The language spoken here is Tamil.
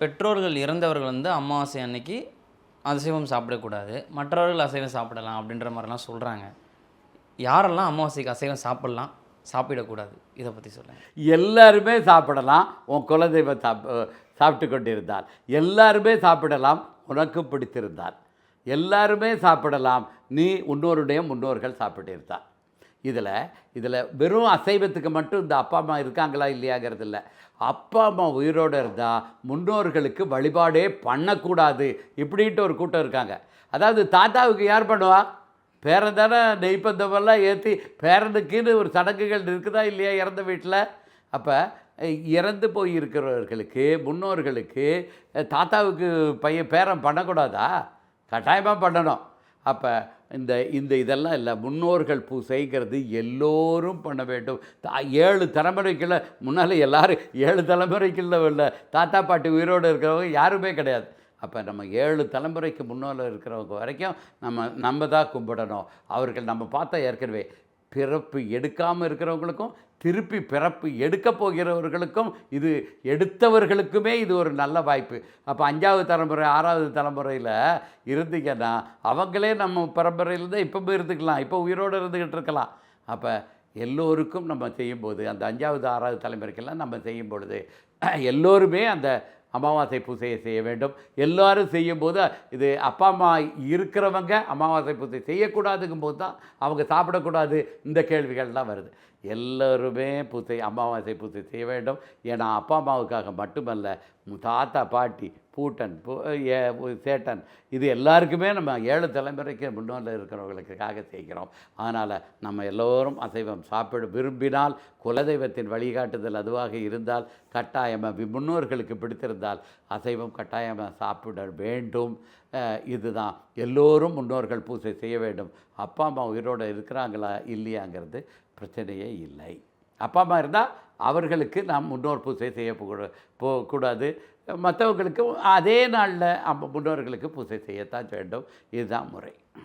பெற்றோர்கள் இறந்தவர்கள் வந்து அமாவாசை அன்னைக்கு அசைவம் சாப்பிடக்கூடாது. மற்றவர்கள் அசைவம் சாப்பிடலாம் அப்படின்ற மாதிரிலாம் சொல்கிறாங்க யாரெல்லாம் அமாவாசைக்கு அசைவம் சாப்பிடலாம் சாப்பிடக்கூடாது? இதை பற்றி சொல்லுங்கள் எல்லாருமே சாப்பிடலாம். உன் குலதெய்வம் சாப் சாப்பிட்டு கொண்டிருந்தால். எல்லாருமே சாப்பிடலாம். உனக்கு பிடித்திருந்தால். எல்லாருமே சாப்பிடலாம். நீ உன்னோருடைய முன்னோர்கள் சாப்பிட்டிருந்தால். இதில் இதில் வெறும் அசைவத்துக்கு மட்டும் இந்த அப்பா அம்மா இருக்காங்களா இல்லையாங்கிறது இல்லை. அப்பா அம்மா உயிரோடு இருந்தால் முன்னோர்களுக்கு வழிபாடே பண்ணக்கூடாது இப்படின்ட்டு ஒரு கூட்டம் இருக்காங்க. அதாவது தாத்தாவுக்கு யார் பண்ணுவா? பேரன் தானே நெய்ப்பந்தமெல்லாம் ஏற்றி பேரனுக்குன்னு ஒரு சடங்குகள் இருக்குதா இல்லையா இறந்த வீட்டில்? அப்போ இறந்து போய் இருக்கிறவர்களுக்கு முன்னோர்களுக்கு தாத்தாவுக்கு பையன் பேரன் பண்ணக்கூடாதா? கட்டாயமாக பண்ணணும். அப்போ இந்த இந்த இதெல்லாம் இல்லை. முன்னோர்கள் பூ செய்கிறது எல்லோரும் பண்ண வேண்டும். தா- ஏழு தலைமுறைக்குள்ள முன்னால் எல்லாரும் ஏழு தலைமுறைக்குள்ள இல்லை தாத்தா பாட்டி உயிரோடு இருக்கிறவங்க யாருமே கிடையாது. அப்போ நம்ம ஏழு தலைமுறைக்கு முன்னால் இருக்கிறவங்க வரைக்கும் நம்ம நம்ம தான் கும்பிடணும். அவர்கள் நம்ம பார்த்தா ஏற்கனவே பிறப்பு எடுக்காமல் இருக்கிறவங்களுக்கும் திருப்பி பிறப்பு எடுக்க போகிறவர்களுக்கும் இது எடுத்தவர்களுக்குமே இது ஒரு நல்ல வாய்ப்பு. அப்போ அஞ்சாவது தலைமுறை ஆறாவது தலைமுறையில் இருந்தீங்கன்னா அவங்களே நம்ம பரம்பரையில் இப்போ இப்பவும் இருந்துக்கலாம் இப்போ உயிரோடு இருந்துக்கிட்டு இருக்கலாம். அப்போ எல்லோருக்கும் நம்ம செய்யும்போது அந்த அஞ்சாவது ஆறாவது தலைமுறைக்கெல்லாம் நம்ம செய்யும் பொழுது எல்லோருமே அந்த அமாவாசை பூஜையை செய்ய வேண்டும். எல்லாரும் செய்யும்போது இது அப்பா அம்மா இருக்கிறவங்க அமாவாசை பூஜை செய்யக்கூடாதுங்கும் போது தான் அவங்க சாப்பிடக்கூடாது. இந்த கேள்விகள்லாம் வருது. எல்லோருமே பூஜை அமாவாசை பூஜை செய்ய வேண்டும். ஏன்னா அப்பா அம்மாவுக்காக மட்டுமல்ல தாத்தா பாட்டி பூட்டன் சேட்டன் இது எல்லாருக்குமே நம்ம ஏழு தலைமுறைக்கு முன்னோரில் இருக்கிறவங்களுக்காக செய்கிறோம். அதனால் நம்ம எல்லோரும் அசைவம் சாப்பிட விரும்பினால் குலதெய்வத்தின் வழிகாட்டுதல் அதுவாக இருந்தால் கட்டாயமாக முன்னோர்களுக்கு பிடித்திருந்த இருந்தால் அசைவம் கட்டாயமாக சாப்பிட வேண்டும். இதுதான். எல்லோரும் முன்னோர்கள் பூஜை செய்ய வேண்டும். அப்பா அம்மா உயிரோடு இருக்கிறாங்களா? இல்லையாங்கிறது பிரச்சனையே இல்லை. அப்பா அம்மா இருந்தால் அவர்களுக்கு நாம் முன்னோர் பூஜை செய்ய போகக்கூடாது. மற்றவங்களுக்கும் அதே நாளில் முன்னோர்களுக்கு பூஜை செய்யத்தான் வேண்டும். இதுதான் முறை.